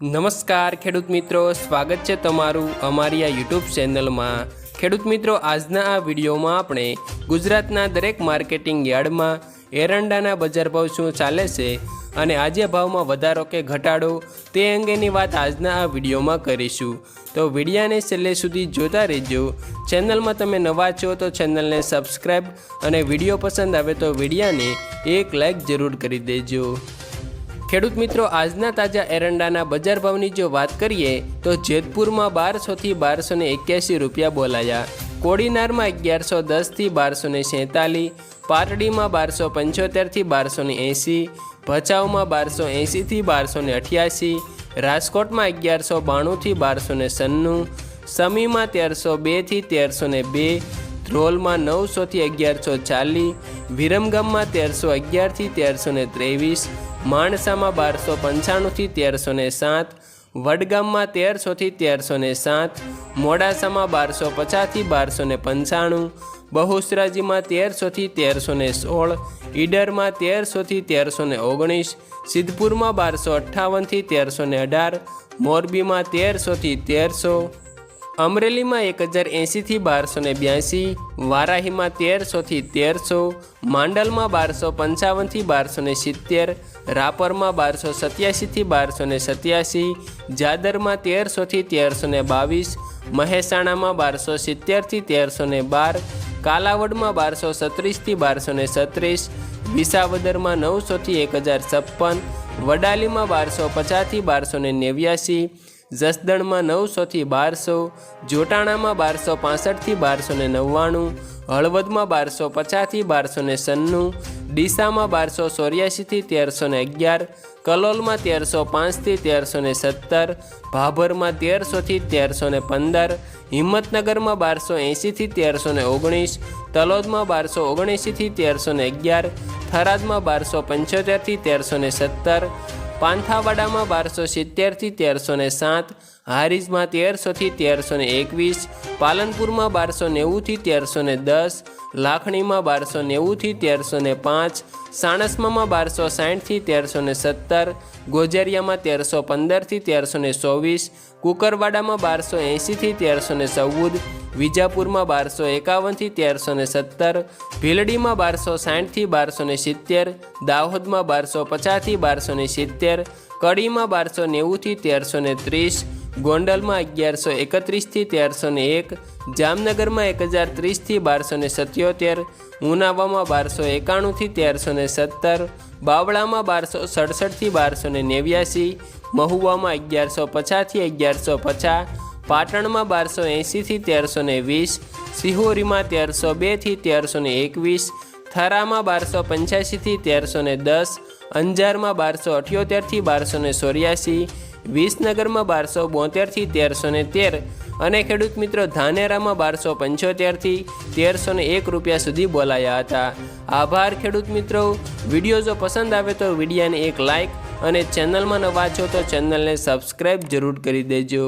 નમસ્કાર ખેડૂત મિત્રો, સ્વાગત છે તમારું અમારી આ યુટ્યુબ ચેનલમાં. ખેડૂત મિત્રો, આજના આ વિડીયોમાં આપણે ગુજરાતના દરેક માર્કેટિંગ યાર્ડમાં એરંડાના બજાર ભાવ શું ચાલે છે અને આજે ભાવમાં વધારો કે ઘટાડો તે અંગેની વાત આજના આ વિડીયોમાં કરીશું. તો વિડીયાને છેલ્લે સુધી જોતા રહેજો. ચેનલમાં તમે નવા છો તો ચેનલને સબસ્ક્રાઈબ અને વીડિયો પસંદ આવે તો વિડીયાને એક લાઈક જરૂર કરી દેજો. ખેડૂત મિત્રો, આજના તાજા એરંડાના બજાર ભાવની જો વાત કરીએ, તો જેતપુરમાં બારસોથી બારસો ને એક્યાસી રૂપિયા બોલાયા. કોડીનારમાં અગિયારસો દસથી બારસો ને સેતાલીસ પાટડીમાં બારસો પંચોતેરથી બારસો ને એંસી, ભચાઉમાં બારસો એંસીથી બારસો ને અઠ્યાસી, રાજકોટમાં અગિયારસો બાણુંથી બારસો ને સન્નું, સમીમાં તેરસો બેથી તેરસો ને બે, ધ્રોલમાં નવસોથી અગિયારસો ચાલીસ, વિરમગામમાં તેરસો અગિયારથી તેરસો ને ત્રેવીસ માણસામાં બારસો પંચાણુંથી તેરસો ને સાત, વડગામમાં તેરસોથી તેરસો ને સાત, મોડાસામાં બારસો પચાસથી બારસો ને પંચાણું, બહુસરાજીમાં તેરસોથી તેરસો ને સોળ, ઈડરમાં તેરસોથી તેરસો ને ઓગણીસ, સિદ્ધપુરમાં બારસો અઠ્ઠાવનથી તેરસો ને અઢાર, મોરબીમાં તેરસોથી તેરસો, અમરેલીમાં એક હજાર એંસીથી બારસો ને બ્યાસી, વારાહીમાં તેરસોથી તેરસો, માંડલમાં બારસો પંચાવનથી બારસો ને સિત્તેર રાપરમાં બારસો સત્યાસીથી બારસો ને સત્યાસી, જાદરમાં તેરસોથી તેરસો ને બાવીસ, મહેસાણામાં બારસો સિત્તેરથી તેરસો ને બાર, કાલાવડમાં બારસો સત્રીસથી બારસો ને સત્રીસ, વિસાવદરમાં નવસોથી એક હજાર છપ્પન, વડાલીમાં બારસો પચાસથી બારસો ને નેવ્યાસી, જસદણમાં નવસોથી બારસો, જોટાણામાં બારસો પાસઠથી બારસો ને નવ્વાણું, હળવદમાં બારસો પચાસથી બારસો ને સન્નું ડીસામાં બારસો ચોર્યાસીથી તેરસો ને અગિયાર, કલોલમાં તેરસો પાંચથી તેરસો ને સત્તર, ભાભરમાં તેરસોથી તેરસો ને પંદર, હિંમતનગરમાં બારસો એંસીથી તેરસો ને ઓગણીસ, તલોદમાં બારસો ઓગણએંસીથી તેરસો ને અગિયાર, થરાદમાં બારસો પંચોતેરથી તેરસો ને સત્તર પાંથાવાડામાં બારસો સિત્તેરથી તેરસો ને સાત, હારીજમાં તેરસોથી તેરસો ને એકવીસ, પાલનપુરમાં બારસો નેવુંથી તેરસો ને દસ, લાખણીમાં બારસો નેવુંથી તેરસો ને પાંચ સાણસમામાં બારસો સાઠથી તેરસો ને સત્તર, ગોજરિયામાં તેરસો પંદરથી તેરસો ને ચોવીસ, કુકરવાડામાં બારસો એંસીથી તેરસો ને ચૌદ વિજાપુરમાં બારસો એકાવનથી તેરસો ને સત્તર, ભીલડીમાં બારસો સાઠથી બારસો ને સિત્તેર, દાહોદમાં બારસો પચાસથી બારસો ને સિત્તેર, કડીમાં બારસો નેવુંથી તેરસો ને ત્રીસ, ગોંડલમાં અગિયારસો એકત્રીસથી તેરસો ને એક, જામનગરમાં એક હજાર ત્રીસથી બારસો ને સત્યોતેર, ઉનાવામાં બારસો એકાણુંથી તેરસો ને સત્તર, બાવળામાં બારસો સડસઠથી બારસો ને નેવ્યાસી, મહુવામાં અગિયારસો પચાસથી અગિયારસો પચાસ પાટણમાં બારસો એંસીથી તેરસો ને વીસ, સિહોરીમાં તેરસો બેથી તેરસો ને એકવીસ, થરામાં બારસો પંચ્યાસીથી તેરસો ને દસ, અંજારમાં બારસો અઠ્યોતેરથી બારસો ને ચોર્યાસી, વિસનગરમાં બારસો બોતેરથી તેરસો ને તેર અને ખેડૂત મિત્રો ધાનેરામાં બારસો પંચોતેરથી તેરસો ને એક રૂપિયા સુધી બોલાયા હતા. આભાર ખેડૂત મિત્રો. વીડિયો જો પસંદ આવે તો વિડીયાને એક લાઇક અને ચેનલમાં નવા છો તો ચેનલને સબસ્ક્રાઈબ જરૂર કરી દેજો.